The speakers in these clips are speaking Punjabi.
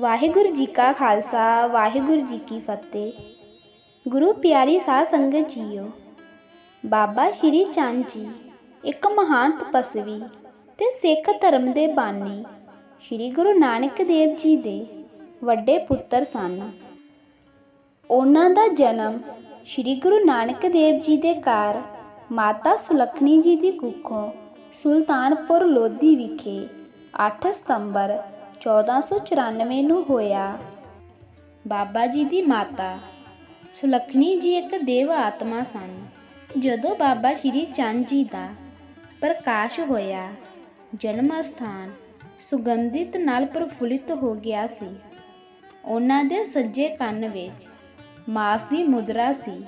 ਵਾਹਿਗੁਰੂ ਜੀ ਕਾ ਖਾਲਸਾ, ਵਾਹਿਗੁਰੂ ਜੀ ਕੀ ਫਤਿਹ। ਗੁਰੂ ਪਿਆਰੀ ਸਾਧ ਸੰਗਤ ਜੀਓ, ਬਾਬਾ ਸ਼੍ਰੀ ਚੰਦ ਜੀ ਇੱਕ ਮਹਾਨ ਤਪਸਵੀ ਤੇ ਸਿੱਖ ਧਰਮ ਦੇ ਬਾਨੀ ਸ਼੍ਰੀ ਗੁਰੂ ਨਾਨਕ ਦੇਵ ਜੀ ਦੇ ਵੱਡੇ ਪੁੱਤਰ ਸਨ। ਉਹਨਾਂ ਦਾ ਜਨਮ ਸ਼੍ਰੀ ਗੁਰੂ ਨਾਨਕ ਦੇਵ ਜੀ ਦੇ ਘਰ ਮਾਤਾ ਸੁਲੱਖਣੀ ਜੀ ਦੀ ਕੁੱਖੋਂ ਸੁਲਤਾਨਪੁਰ ਲੋਧੀ ਵਿਖੇ 8 ਸਤੰਬਰ 1494 ਨੂੰ ਹੋਇਆ। ਬਾਬਾ ਜੀ ਦੀ ਮਾਤਾ। ਸੁਲੱਖਣੀ ਜੀ ਇੱਕ ਦੇਵ ਆਤਮਾ ਸਨ। ਜਦੋਂ ਬਾਬਾ ਸ਼੍ਰੀ ਚੰਦ ਜੀ ਦਾ ਪ੍ਰਕਾਸ਼ ਹੋਇਆ, ਜਨਮ ਸਥਾਨ ਸੁਗੰਧਿਤ ਨਾਲ ਪ੍ਰਫੁੱਲਿਤ ਹੋ ਗਿਆ ਸੀ। ਉਹਨਾਂ ਦੇ ਸੱਜੇ ਕੰਨ ਵਿੱਚ ਮਾਸ ਦੀ ਮੁਦਰਾ ਸੀ।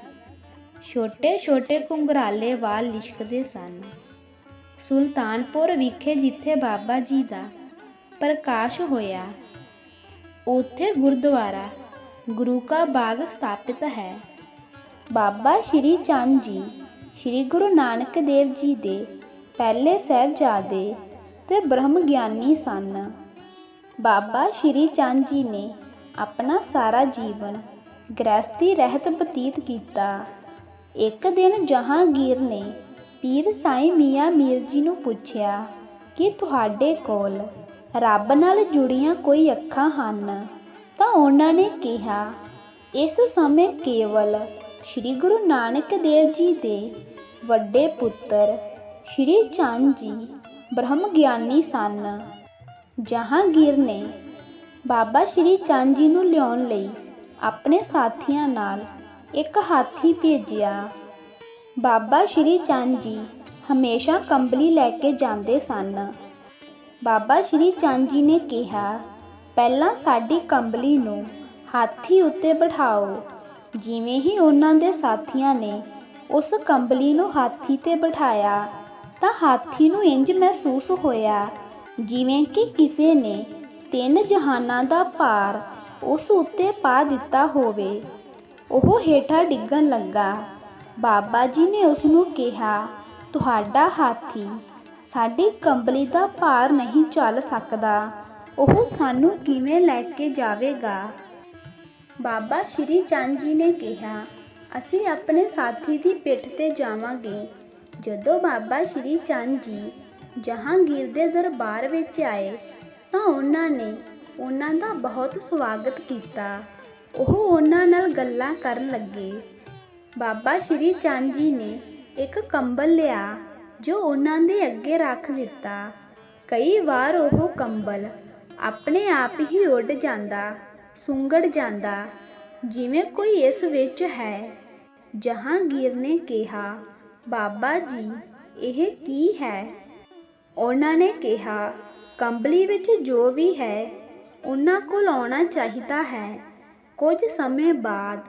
ਛੋਟੇ ਛੋਟੇ ਘੁੰਗਰਾਲੇ ਵਾਲ ਲਿਸ਼ਕਦੇ ਸਨ। ਸੁਲਤਾਨਪੁਰ ਵਿਖੇ ਜਿੱਥੇ ਬਾਬਾ ਜੀ ਦਾ ਪ੍ਰਕਾਸ਼ ਹੋਇਆ। ਉੱਥੇ ਗੁਰਦੁਆਰਾ ਗੁਰੂ ਕਾ ਬਾਗ ਸਥਾਪਿਤ ਹੈ। ਬਾਬਾ ਸ਼੍ਰੀ ਚੰਦ ਜੀ, ਸ਼੍ਰੀ ਗੁਰੂ ਨਾਨਕ ਦੇਵ ਜੀ ਦੇ ਪਹਿਲੇ ਸਹਿਬਜ਼ਾਦੇ ਤੇ ਬ੍ਰਹਮ ਗਿਆਨੀ ਸਨ। ਬਾਬਾ ਸ਼੍ਰੀ ਚੰਦ ਜੀ ਨੇ ਆਪਣਾ ਸਾਰਾ ਜੀਵਨ ਗ੍ਰਸਤੀ ਰਹਿਤ ਬਤੀਤ ਕੀਤਾ। ਇੱਕ ਦਿਨ ਜਹਾਂਗੀਰ ਨੇ ਪੀਰ ਸਾਈਂ ਮੀਆਂ ਮੀਰ ਜੀ ਨੂੰ ਪੁੱਛਿਆ ਕਿ ਤੁਹਾਡੇ ਕੋਲ ਰੱਬ ਨਾਲ ਜੁੜੀਆਂ ਕੋਈ ਅੱਖਾਂ ਹਨ। ਤਾਂ ਉਹਨਾਂ ਨੇ ਕਿਹਾ, ਇਸ ਸਮੇਂ ਕੇਵਲ ਸ੍ਰੀ ਗੁਰੂ ਨਾਨਕ ਦੇਵ ਜੀ ਦੇ ਵੱਡੇ ਪੁੱਤਰ ਸ੍ਰੀ ਚੰਦ ਜੀ ਬ੍ਰਹਮ ਗਿਆਨੀ ਸਨ। ਜਹਾਂਗੀਰ ਨੇ ਬਾਬਾ ਸ਼੍ਰੀ ਚੰਦ ਜੀ ਨੂੰ ਲਿਆਉਣ ਲਈ ਆਪਣੇ ਸਾਥੀਆਂ ਨਾਲ ਇੱਕ ਹਾਥੀ ਭੇਜਿਆ। ਬਾਬਾ ਸ਼੍ਰੀ ਚੰਦ ਜੀ ਹਮੇਸ਼ਾ ਕੰਬਲੀ ਲੈ ਕੇ ਜਾਂਦੇ ਸਨ। ਬਾਬਾ ਸ਼੍ਰੀ ਚੰਦ ਜੀ ਨੇ ਕਿਹਾ, ਪਹਿਲਾਂ ਸਾਡੀ ਕੰਬਲੀ ਨੂੰ ਹਾਥੀ ਉੱਤੇ ਬਿਠਾਓ। ਜਿਵੇਂ ਹੀ ਉਹਨਾਂ ਦੇ ਸਾਥੀਆਂ ਨੇ ਉਸ ਕੰਬਲੀ ਨੂੰ ਹਾਥੀ ਤੇ ਬਿਠਾਇਆ, ਤਾਂ ਹਾਥੀ ਨੂੰ ਇੰਜ ਮਹਿਸੂਸ ਹੋਇਆ ਜਿਵੇਂ ਕਿ ਕਿਸੇ ਨੇ ਤਿੰਨ ਜਹਾਨਾਂ ਦਾ ਭਾਰ ਉਸ ਉੱਤੇ ਪਾ ਦਿੱਤਾ ਹੋਵੇ। ਉਹ ਹੇਠਾਂ ਡਿੱਗਣ ਲੱਗਾ। ਬਾਬਾ ਜੀ ਨੇ ਉਸ ਨੂੰ ਕਿਹਾ, ਤੁਹਾਡਾ ਹਾਥੀ ਸਾਡੀ ਕੰਬਲੀ ਦਾ ਭਾਰ ਨਹੀਂ ਚੱਲ ਸਕਦਾ। ਉਹ ਸਾਨੂੰ ਕਿਵੇਂ ਲੈ ਕੇ ਜਾਵੇਗਾ? ਬਾਬਾ ਸ਼੍ਰੀ ਚੰਦ ਜੀ ਨੇ ਕਿਹਾ, ਅਸੀਂ ਆਪਣੇ ਸਾਥੀ ਦੀ ਪਿੱਠ ਤੇ ਜਾਵਾਂਗੇ। ਜਦੋਂ ਬਾਬਾ ਸ਼੍ਰੀ ਚੰਦ ਜੀ ਜਹਾਂਗੀਰ ਦੇ ਦਰਬਾਰ ਵਿੱਚ ਆਏ, ਤਾਂ ਉਹਨਾਂ ਨੇ ਉਹਨਾਂ ਦਾ ਬਹੁਤ ਸਵਾਗਤ ਕੀਤਾ। ਉਹ ਉਹਨਾਂ ਨਾਲ ਗੱਲਾਂ ਕਰਨ ਲੱਗੇ। ਬਾਬਾ ਸ਼੍ਰੀ ਚੰਦ ਜੀ ਨੇ ਇੱਕ ਕੰਬਲ ਲਿਆ। ਜੋ ਉਹਨਾਂ ਦੇ ਅੱਗੇ ਰੱਖ ਦਿੱਤਾ। ਕਈ ਵਾਰ ਉਹ ਕੰਬਲ ਆਪਣੇ ਆਪ ਹੀ ਉੱਡ ਜਾਂਦਾ, ਸੁੰਗੜ ਜਾਂਦਾ, ਜਿਵੇਂ ਕੋਈ ਇਸ ਵਿੱਚ ਹੈ। ਜਹਾਂਗੀਰ ਨੇ ਕਿਹਾ, ਬਾਬਾ ਜੀ, ਇਹ ਕੀ ਹੈ? ਉਹਨਾਂ ਨੇ ਕਿਹਾ, ਕੰਬਲੀ ਵਿੱਚ ਜੋ ਵੀ ਹੈ, ਉਹਨਾਂ ਕੋਲ ਆਉਣਾ ਚਾਹੀਦਾ ਹੈ। ਕੁਝ ਸਮੇਂ ਬਾਅਦ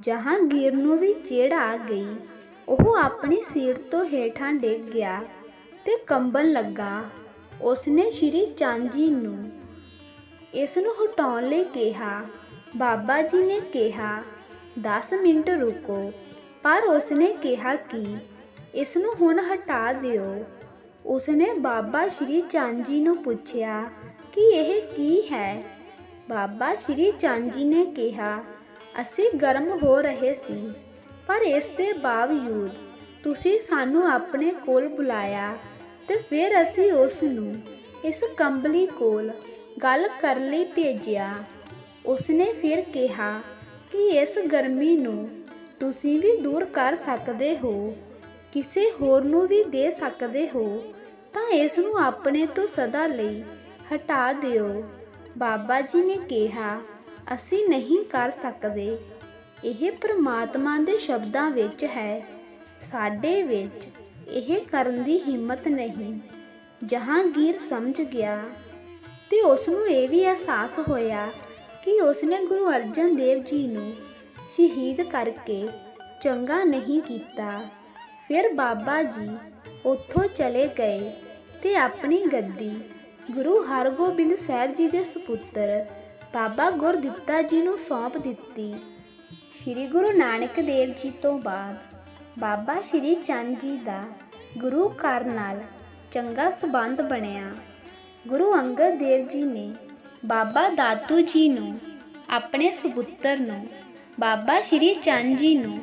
ਜਹਾਂਗੀਰ ਨੂੰ ਵੀ ਚੇੜ ਆ ਗਈ। ਉਹ ਆਪਣੀ ਸੀਟ ਤੋਂ ਹੇਠਾਂ ਡਿੱਗ ਗਿਆ ਤੇ ਕੰਬਣ ਲੱਗਾ। ਉਸਨੇ ਸ਼੍ਰੀ ਚੰਦ ਜੀ ਨੂੰ ਇਸ ਨੂੰ ਹਟਾਉਣ ਲਈ ਕਿਹਾ। ਬਾਬਾ ਜੀ ਨੇ ਕਿਹਾ 10 ਮਿੰਟ ਰੁਕੋ। ਪਰ ਉਸਨੇ ਕਿਹਾ ਕਿ ਇਸ ਨੂੰ ਹੁਣ ਹਟਾ ਦਿਓ। ਉਸਨੇ ਬਾਬਾ ਸ਼੍ਰੀ ਚੰਦ ਜੀ ਨੂੰ ਪੁੱਛਿਆ ਕਿ ਇਹ ਕੀ ਹੈ? ਬਾਬਾ ਸ਼੍ਰੀ ਚੰਦ ਜੀ ਨੇ ਕਿਹਾ, ਅਸੀਂ ਗਰਮ ਹੋ ਰਹੇ ਸੀ। ਪਰ ਇਸ ਦੇ ਬਾਵਜੂਦ ਤੁਸੀਂ ਸਾਨੂੰ ਆਪਣੇ ਕੋਲ ਬੁਲਾਇਆ ਤੇ ਫਿਰ ਅਸੀਂ ਉਸ ਨੂੰ ਇਸ ਕੰਬਲੀ ਕੋਲ ਗੱਲ ਕਰਨ ਲਈ ਭੇਜਿਆ। ਉਸਨੇ ਫਿਰ ਕਿਹਾ ਕਿ ਇਸ ਗਰਮੀ ਨੂੰ ਤੁਸੀਂ ਵੀ ਦੂਰ ਕਰ ਸਕਦੇ ਹੋ, ਕਿਸੇ ਹੋਰ ਨੂੰ ਵੀ ਦੇ ਸਕਦੇ ਹੋ, ਤਾਂ ਇਸ ਨੂੰ ਆਪਣੇ ਤੋਂ ਸਦਾ ਲਈ ਹਟਾ ਦਿਓ। ਬਾਬਾ ਜੀ ਨੇ ਕਿਹਾ, ਅਸੀਂ ਨਹੀਂ ਕਰ ਸਕਦੇ। ਇਹ ਪ੍ਰਮਾਤਮਾ ਦੇ ਸ਼ਬਦਾਂ ਵਿੱਚ ਹੈ। ਸਾਡੇ ਵਿੱਚ ਇਹ ਕਰਨ ਦੀ ਹਿੰਮਤ ਨਹੀਂ। ਜਹਾਂਗੀਰ ਸਮਝ ਗਿਆ ਤੇ ਉਸ ਨੂੰ ਇਹ ਵੀ ਅਹਿਸਾਸ ਹੋਇਆ ਕਿ ਉਸਨੇ ਗੁਰੂ ਅਰਜਨ ਦੇਵ ਜੀ ਨੂੰ ਸ਼ਹੀਦ ਕਰਕੇ ਚੰਗਾ ਨਹੀਂ ਕੀਤਾ। ਫਿਰ ਬਾਬਾ ਜੀ ਉੱਥੋਂ ਚਲੇ ਗਏ ਤੇ ਆਪਣੀ ਗੱਦੀ ਗੁਰੂ ਹਰਗੋਬਿੰਦ ਸਾਹਿਬ ਜੀ ਦੇ ਸੁਪੁੱਤਰ ਬਾਬਾ ਗੁਰਦਿੱਤਾ ਜੀ ਨੂੰ ਸੌਂਪ ਦਿੱਤੀ। ਸ੍ਰੀ ਗੁਰੂ ਨਾਨਕ ਦੇਵ ਜੀ ਤੋਂ ਬਾਅਦ ਬਾਬਾ ਸ਼੍ਰੀ ਚੰਦ ਜੀ ਦਾ ਗੁਰੂ ਘਰ ਨਾਲ ਚੰਗਾ ਸਬੰਧ ਬਣਿਆ। ਗੁਰੂ ਅੰਗਦ ਦੇਵ ਜੀ ਨੇ ਬਾਬਾ ਦਾਤੂ ਜੀ ਨੂੰ ਆਪਣੇ ਸੁਪੁੱਤਰ ਨੂੰ ਬਾਬਾ ਸ਼੍ਰੀ ਚੰਦ ਜੀ ਨੂੰ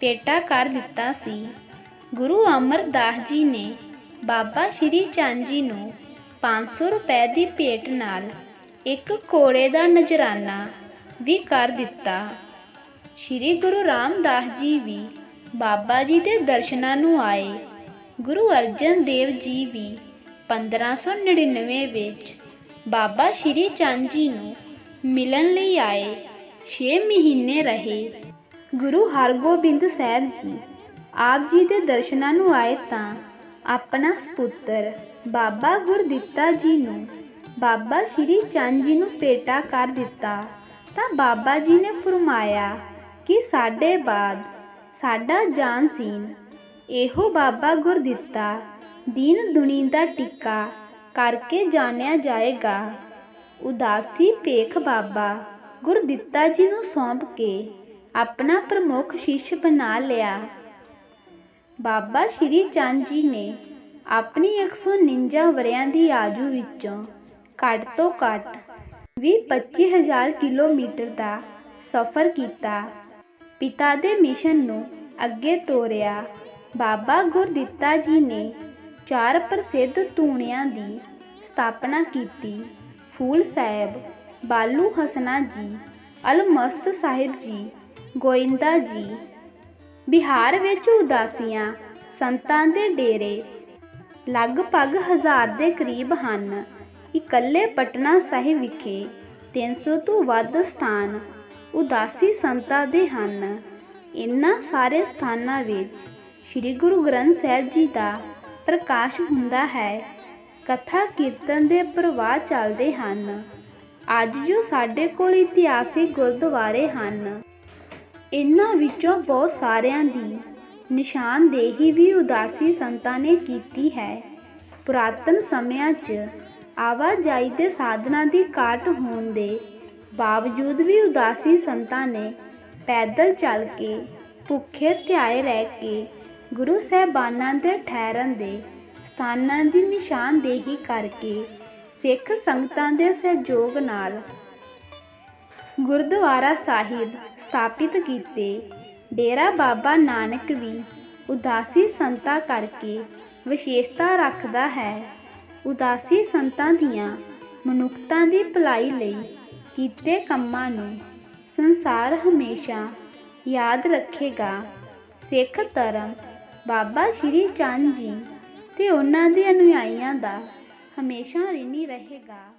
ਭੇਟਾ ਕਰ ਦਿੱਤਾ ਸੀ। ਗੁਰੂ ਅਮਰਦਾਸ ਜੀ ਨੇ ਬਾਬਾ ਸ਼੍ਰੀ ਚੰਦ ਜੀ ਨੂੰ 500 ਰੁਪਏ ਦੀ ਭੇਟ ਨਾਲ ਇੱਕ ਘੋੜੇ ਦਾ ਨਜਰਾਨਾ ਵੀ ਕਰ ਦਿੱਤਾ। ਸ਼੍ਰੀ ਗੁਰੂ ਰਾਮਦਾਸ ਜੀ ਵੀ ਬਾਬਾ ਜੀ ਦੇ ਦਰਸ਼ਨਾਂ ਨੂੰ ਆਏ। ਗੁਰੂ ਅਰਜਨ ਦੇਵ ਜੀ ਵੀ 1599 ਵਿੱਚ ਬਾਬਾ ਸ਼੍ਰੀ ਚੰਦ ਜੀ ਨੂੰ ਮਿਲਣ ਲਈ ਆਏ। 6 ਮਹੀਨੇ ਰਹੇ। ਗੁਰੂ ਹਰਗੋਬਿੰਦ ਸਾਹਿਬ ਜੀ ਆਪ ਜੀ ਦੇ ਦਰਸ਼ਨਾਂ ਨੂੰ ਆਏ ਤਾਂ ਆਪਣਾ ਸੁਪੁੱਤਰ ਬਾਬਾ ਗੁਰਦਿੱਤਾ ਜੀ ਨੂੰ ਬਾਬਾ ਸ਼੍ਰੀ ਚੰਦ ਜੀ ਨੂੰ ਭੇਟਾ ਕਰ ਦਿੱਤਾ। ਤਾਂ ਬਾਬਾ ਜੀ ਨੇ ਫਰਮਾਇਆ ਕਿ ਸਾਡੇ ਬਾਅਦ ਸਾਡਾ ਜਾਨ ਸੀਨ ਇਹੋ ਬਾਬਾ ਗੁਰਦਿੱਤਾ ਦੀਨ ਦੁਨੀ ਦਾ ਟਿੱਕਾ ਕਰਕੇ ਜਾਣਿਆ ਜਾਏਗਾ। ਉਦਾਸੀ ਭੇਖ ਬਾਬਾ ਗੁਰਦਿੱਤਾ ਜੀ ਨੂੰ ਸੌਂਪ ਕੇ ਆਪਣਾ ਪ੍ਰਮੁੱਖ ਸ਼ਿਸ਼ ਬਣਾ ਲਿਆ। ਬਾਬਾ ਸ਼੍ਰੀ ਚੰਦ ਜੀ ਨੇ ਆਪਣੀ 149 ਵਰਿਆਂ ਦੀ ਆਜੂ ਵਿੱਚੋਂ ਘੱਟ ਤੋਂ ਘੱਟ ਵੀ 25000 ਕਿਲੋਮੀਟਰ ਦਾ ਸਫ਼ਰ ਕੀਤਾ। ਪਿਤਾ ਦੇ ਮਿਸ਼ਨ ਨੂੰ ਅੱਗੇ ਤੋਰਿਆ। ਬਾਬਾ ਗੁਰਦਿੱਤਾ ਜੀ ਨੇ ਚਾਰ ਪ੍ਰਸਿੱਧ ਧੂਣਿਆਂ ਦੀ ਸਥਾਪਨਾ ਕੀਤੀ। ਫੂਲ ਸਾਹਿਬ, ਬਾਲੂ ਹਸਨਾ ਜੀ, ਅਲਮਸਤ ਸਾਹਿਬ ਜੀ, ਗੋਇੰਦਾ ਜੀ। ਬਿਹਾਰ ਵਿੱਚ ਉਦਾਸੀਆਂ ਸੰਤਾਂ ਦੇ ਡੇਰੇ ਲਗਭਗ ਹਜ਼ਾਰ ਦੇ ਕਰੀਬ ਹਨ। ਇਕੱਲੇ ਪਟਨਾ ਸਾਹਿਬ ਵਿਖੇ 300 ਤੋਂ ਵੱਧ ਸਥਾਨ ਉਦਾਸੀ ਸੰਤਾਂ ਦੇ ਹਨ। ਇਨ੍ਹਾਂ ਸਾਰੇ ਸਥਾਨਾਂ ਵਿੱਚ ਸ੍ਰੀ ਗੁਰੂ ਗ੍ਰੰਥ ਸਾਹਿਬ ਜੀ ਦਾ ਪ੍ਰਕਾਸ਼ ਹੁੰਦਾ ਹੈ। ਕਥਾ ਕੀਰਤਨ ਦੇ ਪ੍ਰਵਾਹ ਚੱਲਦੇ ਹਨ। ਅੱਜ ਜੋ ਸਾਡੇ ਕੋਲ ਇਤਿਹਾਸਿਕ ਗੁਰਦੁਆਰੇ ਹਨ, ਇਨ੍ਹਾਂ ਵਿੱਚੋਂ ਬਹੁਤ ਸਾਰਿਆਂ ਦੀ ਨਿਸ਼ਾਨਦੇਹੀ ਵੀ ਉਦਾਸੀ ਸੰਤਾਂ ਨੇ ਕੀਤੀ ਹੈ। ਪੁਰਾਤਨ ਸਮਿਆਂ 'ਚ ਆਵਾਜਾਈ ਦੇ ਸਾਧਨਾਂ ਦੀ ਘਾਟ ਹੋਣ ਦੇ ਬਾਵਜੂਦ ਵੀ ਉਦਾਸੀ ਸੰਤਾਂ ਨੇ ਪੈਦਲ ਚੱਲ ਕੇ ਭੁੱਖੇ ਧਿਆਏ ਰਹਿ ਕੇ ਗੁਰੂ ਸਾਹਿਬਾਨਾਂ ਦੇ ਠਹਿਰਨ ਦੇ ਸਥਾਨਾਂ ਦੀ ਨਿਸ਼ਾਨਦੇਹੀ ਕਰਕੇ ਸਿੱਖ ਸੰਗਤਾਂ ਦੇ ਸਹਿਯੋਗ ਨਾਲ ਗੁਰਦੁਆਰਾ ਸਾਹਿਬ ਸਥਾਪਿਤ ਕੀਤੇ। ਡੇਰਾ ਬਾਬਾ ਨਾਨਕ ਵੀ ਉਦਾਸੀ ਸੰਤਾਂ ਕਰਕੇ ਵਿਸ਼ੇਸ਼ਤਾ ਰੱਖਦਾ ਹੈ। ਉਦਾਸੀ ਸੰਤਾਂ ਦੀਆਂ ਮਨੁੱਖਤਾ ਦੀ ਭਲਾਈ ਲਈ ਕੀਤੇ ਕੰਮਾਂ ਨੂੰ ਸੰਸਾਰ ਹਮੇਸ਼ਾ ਯਾਦ ਰੱਖੇਗਾ। ਸਿੱਖ ਧਰਮ ਬਾਬਾ ਸ਼੍ਰੀ ਚੰਦ ਜੀ ਤੇ ਉਹਨਾਂ ਦੇ ਅਨੁਯਾਈਆਂ ਦਾ ਹਮੇਸ਼ਾ ਰਿਣੀ ਰਹੇਗਾ।